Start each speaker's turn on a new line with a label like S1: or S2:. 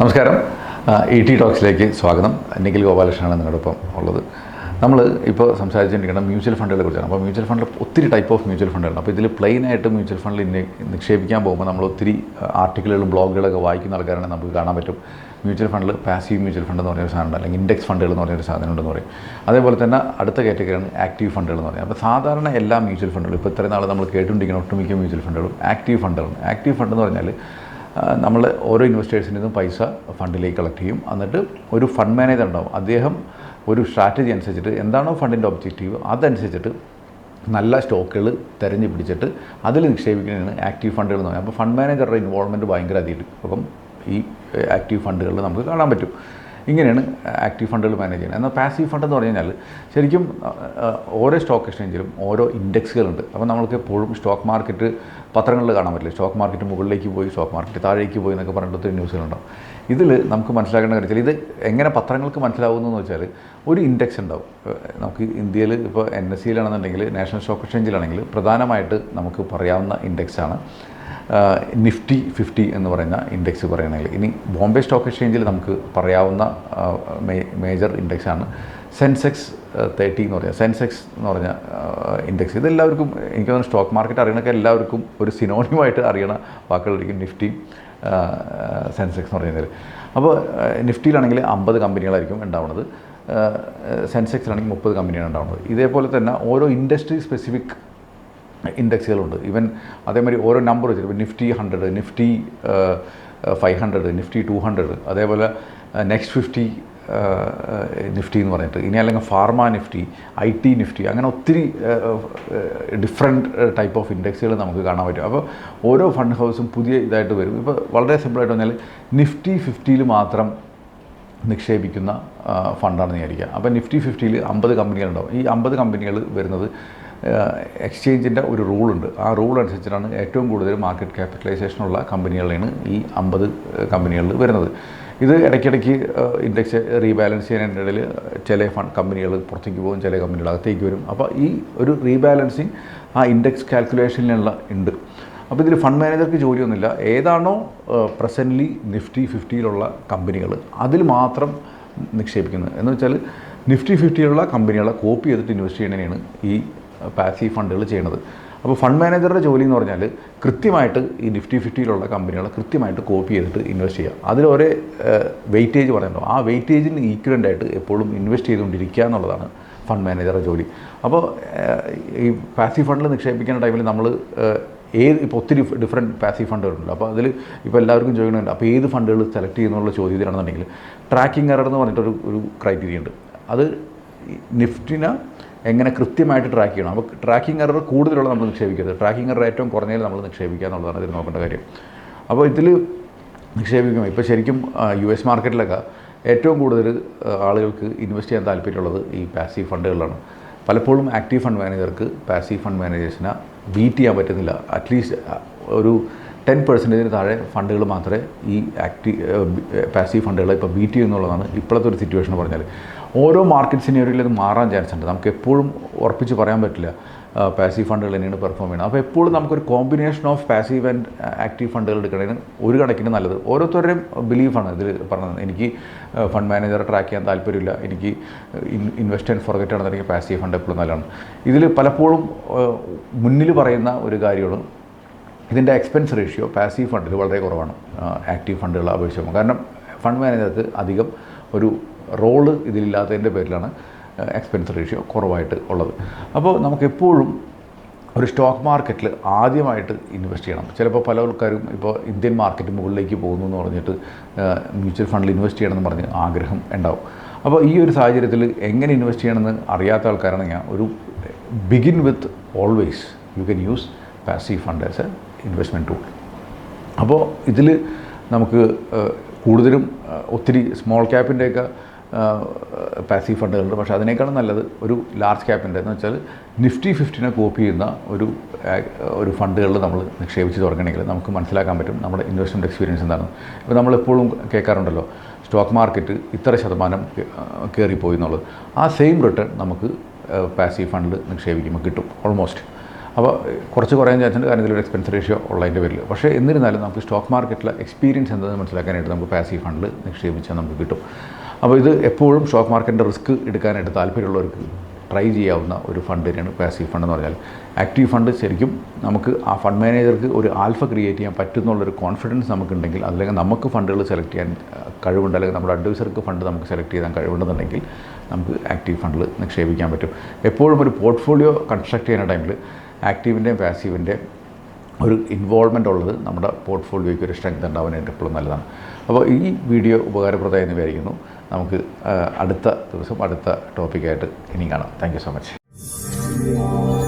S1: നമസ്കാരം. E T ടോക്സിലേക്ക് സ്വാഗതം. നിഖിൽ ഗോപാലകൃഷ്ണനാണ് നിങ്ങളോടൊപ്പം ഉള്ളത്. നമ്മൾ ഇപ്പോൾ സംസാരിച്ചുകൊണ്ടിരിക്കുന്നത് മ്യൂച്വൽ ഫണ്ടുകളെ കുറിച്ചാണ്. അപ്പോൾ മ്യൂച്വൽ ഫണ്ടിൽ ഒത്തിരി ടൈപ്പ് ഓഫ് മ്യൂച്വൽ ഫണ്ടുകളുണ്ട് അപ്പോൾ ഇതിൽ പ്ലെയിൻ ആയിട്ട് മ്യൂച്വൽ ഫണ്ടിൽ നിക്ഷേപിക്കാൻ പോകുമ്പോൾ നമ്മൾ ഒത്തിരി ആർട്ടിക്കിളുകളും ബ്ലോഗുകളൊക്കെ വായിക്കുന്ന ആൾക്കാരാണെങ്കിൽ നമുക്ക് കാണാൻ പറ്റും. മ്യൂച്വൽ ഫണ്ടിൽ പാസീവ് മ്യൂച്വൽ ഫണ്ട് എന്ന് പറഞ്ഞൊരു സാധനമുണ്ട്. അല്ലെങ്കിൽ ഇൻഡെക്സ് ഫണ്ടുകൾ എന്ന് പറഞ്ഞൊരു സാധനം ഉണ്ടെന്ന് പറയും. അതേപോലെ തന്നെ അടുത്ത കാറ്റഗറിയാണ് ആക്റ്റീവ് ഫണ്ടുകൾ എന്ന് പറയുന്നത്. അപ്പോൾ സാധാരണ എല്ലാ മ്യൂച്വൽ ഫണ്ടുകളും ഇപ്പോൾ ഇത്രയും നാൾ നമ്മൾ കേട്ടുകൊണ്ടിരിക്കുന്ന ഒട്ടുമിക്ക മ്യൂച്വൽ ഫണ്ടുകളും ആക്റ്റീവ് ഫണ്ടുകളാണ്. ആക്റ്റീവ് ഫണ്ട് എന്ന് പറഞ്ഞാൽ നമ്മൾ ഓരോ ഇൻവെസ്റ്റേഴ്സിൽ നിന്നും പൈസ ഫണ്ടിലേക്ക് കളക്ട് ചെയ്യും. എന്നിട്ട് ഒരു ഫണ്ട് മാനേജർ ഉണ്ടാവും. അദ്ദേഹം ഒരു സ്ട്രാറ്റജി അനുസരിച്ചിട്ട് എന്താണോ ഫണ്ടിന്റെ ഒബ്ജക്റ്റീവ് അതനുസരിച്ചിട്ട് നല്ല സ്റ്റോക്കുകൾ തിരഞ്ഞു പിടിച്ചിട്ട് അതിൽ നിക്ഷേപിക്കുന്നതാണ് ആക്റ്റീവ് ഫണ്ടുകൾ എന്ന് പറയുന്നത്. അപ്പോൾ ഫണ്ട് മാനേജറുടെ ഇൻവോൾവ്മെന്റ് ഭയങ്കര അധികം. അപ്പം ഈ ആക്റ്റീവ് ഫണ്ടുകളിൽ നമുക്ക് കാണാൻ പറ്റും. ഇങ്ങനെയാണ് ആക്റ്റീവ് ഫണ്ടുകൾ മാനേജ് ചെയ്യുന്നത്. എന്നാൽ പാസീവ് ഫണ്ട് എന്ന് പറഞ്ഞു കഴിഞ്ഞാൽ ശരിക്കും ഓരോ സ്റ്റോക്ക് എക്സ്ചേഞ്ചിലും ഓരോ ഇൻഡെക്സുകളുണ്ട്. അപ്പോൾ നമ്മൾക്ക് എപ്പോഴും സ്റ്റോക്ക് മാർക്കറ്റ് പത്രങ്ങളിൽ കാണാൻ പറ്റില്ല. സ്റ്റോക്ക് മാർക്കറ്റ് മുകളിലേക്ക് പോയി സ്റ്റോക്ക് മാർക്കറ്റ് താഴേക്ക് പോയി എന്നൊക്കെ പറഞ്ഞിട്ട് ന്യൂസുകളുണ്ടാവും. ഇതിൽ നമുക്ക് മനസ്സിലാക്കേണ്ട കാര്യം വെച്ചാൽ ഇത് എങ്ങനെ പത്രങ്ങൾക്ക് മനസ്സിലാവുന്നതെന്ന് വെച്ചാൽ ഒരു ഇൻഡെക്സ് ഉണ്ടാവും. നമുക്ക് ഇന്ത്യയിൽ ഇപ്പോൾ എൻ എസ് സിയിലാണെന്നുണ്ടെങ്കിൽ നാഷണൽ സ്റ്റോക്ക് എക്സ്ചേഞ്ചിലാണെങ്കിൽ പ്രധാനമായിട്ട് നമുക്ക് പറയാവുന്ന ഇൻഡെക്സാണ് നിഫ്റ്റി ഫിഫ്റ്റി എന്ന് പറയുന്ന ഇൻഡെക്സ് പറയുകയാണെങ്കിൽ ഇനി ബോംബെ സ്റ്റോക്ക് എക്സ്ചേഞ്ചിൽ നമുക്ക് പറയാവുന്ന മേജർ ഇൻഡെക്സാണ് സെൻസെക്സ് തേർട്ടി എന്ന് പറയുക സെൻസെക്സ് എന്ന് പറഞ്ഞ ഇൻഡെക്സ്. ഇതെല്ലാവർക്കും എനിക്ക് തോന്നുന്നു സ്റ്റോക്ക് മാർക്കറ്റ് അറിയണമൊക്കെ എല്ലാവർക്കും ഒരു സിനോണിമായിട്ട് അറിയണ വാക്കുകളായിരിക്കും നിഫ്റ്റി സെൻസെക്സ് എന്ന് പറയുന്നത്. അപ്പോൾ നിഫ്റ്റിയിലാണെങ്കിൽ അമ്പത് കമ്പനികളായിരിക്കും ഉണ്ടാവുന്നത്. സെൻസെക്സിലാണെങ്കിൽ മുപ്പത് കമ്പനിയാണ് ഉണ്ടാവുന്നത്. ഇതേപോലെ തന്നെ ഓരോ ഇൻഡസ്ട്രി സ്പെസിഫിക് ഇൻഡെക്സുകളുണ്ട്. ഈവൻ അതേമാതിരി ഓരോ നമ്പർ വെച്ചിട്ട് Nifty hundred Nifty five hundred Nifty two hundred അതേപോലെ നെക്സ്റ്റ് ഫിഫ്റ്റി നിഫ്റ്റി എന്ന് പറഞ്ഞിട്ട്. ഇനി അല്ലെങ്കിൽ pharma Nifty I T Nifty അങ്ങനെ ഒത്തിരി ഡിഫറെന്റ് ടൈപ്പ് ഓഫ് ഇൻഡെക്സുകൾ നമുക്ക് കാണാൻ പറ്റും. അപ്പോൾ ഓരോ ഫണ്ട് ഹൗസും പുതിയ ഇതായിട്ട് വരും. ഇപ്പോൾ വളരെ സിമ്പിളായിട്ട് പറഞ്ഞാൽ നിഫ്റ്റി ഫിഫ്റ്റിയിൽ മാത്രം നിക്ഷേപിക്കുന്ന ഫണ്ടാണെന്ന് വിചാരിക്കുക. അപ്പോൾ നിഫ്റ്റി ഫിഫ്റ്റിയിൽ അമ്പത് കമ്പനികളുണ്ടാവും ഈ അമ്പത് കമ്പനികൾ വരുന്നത് എക്സ്ചേഞ്ചിന്റെ ഒരു റൂളുണ്ട് ആ റൂൾ അനുസരിച്ചിട്ടാണ് ഏറ്റവും കൂടുതൽ മാർക്കറ്റ് ക്യാപിറ്റലൈസേഷനുള്ള കമ്പനികളാണ് ഈ അമ്പത് കമ്പനികളിൽ വരുന്നത്. ഇത് ഇടയ്ക്കിടയ്ക്ക് ഇൻഡെക്സ് റീബാലൻസ് ചെയ്യുന്നതിന്റെ ഇടയിൽ ചില ഫണ്ട് കമ്പനികൾ പുറത്തേക്ക് പോകും ചില കമ്പനികൾ അകത്തേക്ക് വരും. അപ്പോൾ ഈ ഒരു റീബാലൻസിങ് ആ ഇൻഡെക്സ് കാൽക്കുലേഷനിലുള്ള ഉണ്ട്. അപ്പോൾ ഇതിൽ ഫണ്ട് മാനേജർക്ക് ജോലിയൊന്നുമില്ല. ഏതാണോ പ്രസന്റ്ലി നിഫ്റ്റി ഫിഫ്റ്റിയിലുള്ള കമ്പനികൾ അതിൽ മാത്രം നിക്ഷേപിക്കുന്നത്. എന്ന് വെച്ചാൽ നിഫ്റ്റി ഫിഫ്റ്റിയിലുള്ള കമ്പനികളെ കോപ്പി ചെയ്തിട്ട് ഇൻവെസ്റ്റ് ചെയ്യുന്നതിനാണ് ഈ പാസീവ് ഫണ്ടുകൾ ചെയ്യുന്നത് അപ്പോൾ ഫണ്ട് മാനേജറുടെ ജോലി എന്ന് പറഞ്ഞാൽ കൃത്യമായിട്ട് ഈ നിഫ്റ്റി ഫിഫ്റ്റിയിലുള്ള കമ്പനികളെ കൃത്യമായിട്ട് കോപ്പി ചെയ്തിട്ട് ഇൻവെസ്റ്റ് ചെയ്യുക. അതിൽ ഒരേ വെയിറ്റേജ് പറയുന്നുണ്ടോ. ആ വെയിറ്റേജിന് ഈക്വലന്റ് ആയിട്ട് എപ്പോഴും ഇൻവെസ്റ്റ് ചെയ്തുകൊണ്ടിരിക്കുക എന്നുള്ളതാണ് ഫണ്ട് മാനേജറുടെ ജോലി. അപ്പോൾ ഈ പാസീവ് ഫണ്ടിൽ നിക്ഷേപിക്കുന്ന ടൈമിൽ നമ്മൾ ഏത് ഇപ്പോൾ ഒത്തിരി ഡിഫറെന്റ് പാസീവ് ഫണ്ടുകളുണ്ട്. അപ്പോൾ അതിൽ ഇപ്പോൾ എല്ലാവർക്കും ചോദിക്കുന്നുണ്ട് അപ്പോൾ ഏത് ഫണ്ടുകൾ സെലക്ട് ചെയ്യുന്നുള്ള ചോദ്യത്തിലാണെന്നുണ്ടെങ്കിൽ ട്രാക്കിംഗ് എറർ എന്ന് പറഞ്ഞിട്ടൊരു ഒരു ക്രൈറ്റീരിയ ഉണ്ട്. അത് നിഫ്റ്റിനെ എങ്ങനെ കൃത്യമായിട്ട് ട്രാക്ക് ചെയ്യണം. അപ്പോൾ ട്രാക്കിംഗ് എറർ കൂടുതലുള്ള നമ്മൾ നിക്ഷേപിക്കരുത്. ട്രാക്കിംഗ് എറർ ഏറ്റവും കുറഞ്ഞതിൽ നമ്മൾ നിക്ഷേപിക്കുക എന്നുള്ളതാണ് ഇതിൽ നോക്കേണ്ട കാര്യം. അപ്പോൾ ഇതിൽ നിക്ഷേപിക്കും ഇപ്പോൾ ശരിക്കും യു എസ് മാർക്കറ്റിലൊക്കെ ഏറ്റവും കൂടുതൽ ആളുകൾക്ക് ഇൻവെസ്റ്റ് ചെയ്യാൻ താല്പര്യമുള്ളത് ഈ പാസീവ് ഫണ്ടുകളിലാണ് പലപ്പോഴും ആക്റ്റീവ് ഫണ്ട് മാനേജർക്ക് പാസീവ് ഫണ്ട് മാനേജേഴ്സിനെ ബീറ്റ് ചെയ്യാൻ പറ്റുന്നില്ല. അറ്റ്ലീസ്റ്റ് ഒരു ടെൻ പെർസെന്റേജിന് താഴെ ഫണ്ടുകൾ മാത്രമേ ഈ ആക്റ്റീവ് പാസീവ് ഫണ്ടുകൾ ഇപ്പോൾ ബീറ്റ് ചെയ്യുന്നുള്ളതാണ് ഇപ്പോഴത്തെ ഒരു സിറ്റുവേഷൻ പറഞ്ഞാൽ ഓരോ മാർക്കറ്റ് സിനിയറിൽ ഇത് മാറാൻ ചാൻസ് ഉണ്ട്. നമുക്ക് എപ്പോഴും ഉറപ്പിച്ച് പറയാൻ പറ്റില്ല പാസീവ് ഫണ്ടുകൾ തന്നെയാണ് പെർഫോം ചെയ്യുന്നത്. അപ്പോൾ എപ്പോഴും നമുക്കൊരു combination of passive and active ഫണ്ടുകൾ എടുക്കുന്നതിന് ഒരു കണക്കിന് നല്ലത്. ഓരോരുത്തരുടെയും ബിലീഫാണ് ഇതിൽ പറഞ്ഞത്. എനിക്ക് ഫണ്ട് മാനേജറെ ട്രാക്ക് ചെയ്യാൻ താല്പര്യമില്ല. എനിക്ക് ഇൻവെസ്റ്റ് ആൻഡ് ഫോർഗറ്റ് ആണെന്നുണ്ടെങ്കിൽ പാസീവ് ഫണ്ട് എപ്പോഴും നല്ലതാണ്. ഇതിൽ പലപ്പോഴും മുന്നിൽ പറയുന്ന ഒരു കാര്യമാണ് ഇതിന്റെ എക്സ്പെൻസ് റേഷ്യോ പാസീവ് ഫണ്ടിൽ വളരെ കുറവാണ്. ആക്റ്റീവ് ഫണ്ടുകളെ അപേക്ഷിച്ച് കാരണം ഫണ്ട് മാനേജർക്ക് അധികം ഒരു റോൾ ഇതിലില്ലാത്തതിന്റെ പേരിലാണ് എക്സ്പെൻസ് റേഷ്യോ കുറവായിട്ട് ഉള്ളത്. അപ്പോൾ നമുക്കെപ്പോഴും ഒരു സ്റ്റോക്ക് മാർക്കറ്റിൽ ആദ്യമായിട്ട് ഇൻവെസ്റ്റ് ചെയ്യണം. ചിലപ്പോൾ പല ആൾക്കാരും ഇപ്പോൾ ഇന്ത്യൻ മാർക്കറ്റ് മുകളിലേക്ക് പോകുന്നു എന്ന് പറഞ്ഞിട്ട് മ്യൂച്വൽ ഫണ്ടിൽ ഇൻവെസ്റ്റ് ചെയ്യണമെന്ന് പറഞ്ഞ് ആഗ്രഹം ഉണ്ടാവും. അപ്പോൾ ഈ ഒരു സാഹചര്യത്തിൽ എങ്ങനെ ഇൻവെസ്റ്റ് ചെയ്യണമെന്ന് അറിയാത്ത ആൾക്കാരാണെങ്കിൽ ഒരു begin with always you can use passive fund as a investment tool അപ്പോൾ ഇതിൽ നമുക്ക് കൂടുതലും ഒത്തിരി സ്മോൾ ക്യാപ്പിന്റെയൊക്കെ പാസീവ് ഫണ്ടുകളുണ്ട് പക്ഷേ അതിനേക്കാളും നല്ലത് ഒരു ലാർജ് ക്യാപ്പിന്റെ എന്ന് വെച്ചാൽ നിഫ്റ്റി ഫിഫ്റ്റിനെ കോപ്പി ചെയ്യുന്ന ഒരു ഒരു ഫണ്ടുകളിൽ നമ്മൾ നിക്ഷേപിച്ച് തുടങ്ങണമെങ്കിൽ നമുക്ക് മനസ്സിലാക്കാൻ പറ്റും നമ്മുടെ ഇൻവെസ്റ്റ്മെന്റ് എക്സ്പീരിയൻസ് എന്താണ്. ഇപ്പോൾ നമ്മളെപ്പോഴും കേൾക്കാറുണ്ടല്ലോ സ്റ്റോക്ക് മാർക്കറ്റ് ഇത്ര ശതമാനം കയറിപ്പോയി എന്നുള്ളത്. ആ സെയിം റിട്ടേൺ നമുക്ക് പാസീവ് ഫണ്ടിൽ നിക്ഷേപിക്കുമ്പോൾ കിട്ടും ഓൾമോസ്റ്റ് അപ്പോൾ കുറച്ച് കുറയാൻ ചാൻസുണ്ട് കാരണം ഇതിലൊരു എക്സ്പെൻസ് റേഷ്യോ ഉള്ളതിന്റെ പേരിൽ പക്ഷേ എന്നിരുന്നാലും നമുക്ക് സ്റ്റോക്ക് മാർക്കറ്റിലെ എക്സ്പീരിയൻസ് എന്താണെന്ന് മനസ്സിലാക്കാനായിട്ട് നമുക്ക് പാസീവ് ഫണ്ടിൽ നിക്ഷേപിച്ചാൽ നമുക്ക് കിട്ടും. അപ്പോൾ ഇത് എപ്പോഴും സ്റ്റോക്ക് മാർക്കറ്റിന്റെ റിസ്ക് എടുക്കാനായിട്ട് താല്പര്യമുള്ളവർക്ക് ട്രൈ ചെയ്യാവുന്ന ഒരു ഫണ്ട് തന്നെയാണ് പാസീവ് ഫണ്ട് എന്ന് പറഞ്ഞാൽ. ആക്റ്റീവ് ഫണ്ട് ശരിക്കും നമുക്ക് ആ ഫണ്ട് മാനേജർക്ക് ഒരു ആൽഫ ക്രിയേറ്റ് ചെയ്യാൻ പറ്റുന്നുള്ളൊരു കോൺഫിഡൻസ് നമുക്കുണ്ടെങ്കിൽ അല്ലെങ്കിൽ നമുക്ക് ഫണ്ടുകൾ സെലക്ട് ചെയ്യാൻ കഴിവുണ്ട്. അല്ലെങ്കിൽ നമ്മുടെ അഡ്വൈസർക്ക് ഫണ്ട് നമുക്ക് സെലക്ട് ചെയ്യാൻ കഴിവുണ്ടെന്നുണ്ടെങ്കിൽ നമുക്ക് ആക്റ്റീവ് ഫണ്ടിൽ നിക്ഷേപിക്കാൻ പറ്റും. എപ്പോഴും ഒരു പോർട്ട്ഫോളിയോ കൺസ്ട്രക്ട് ചെയ്യുന്ന ടൈമിൽ ആക്റ്റീവിന്റെയും പാസീവിന്റെയും ഒരു ഇൻവോൾവ്മെന്റ് ഉള്ളത് നമ്മുടെ പോർട്ട്ഫോളിയോയ്ക്ക് ഒരു സ്ട്രെങ്ത് ഉണ്ടാവാനായിട്ട് എപ്പോഴും നല്ലതാണ്. അപ്പോൾ ഈ വീഡിയോ ഉപകാരപ്രദമായി എന്ന് വിചാരിക്കുന്നു. നമുക്ക് അടുത്ത ദിവസം അടുത്ത ടോപ്പിക്കായിട്ട് ഇനി കാണാം. Thank so much.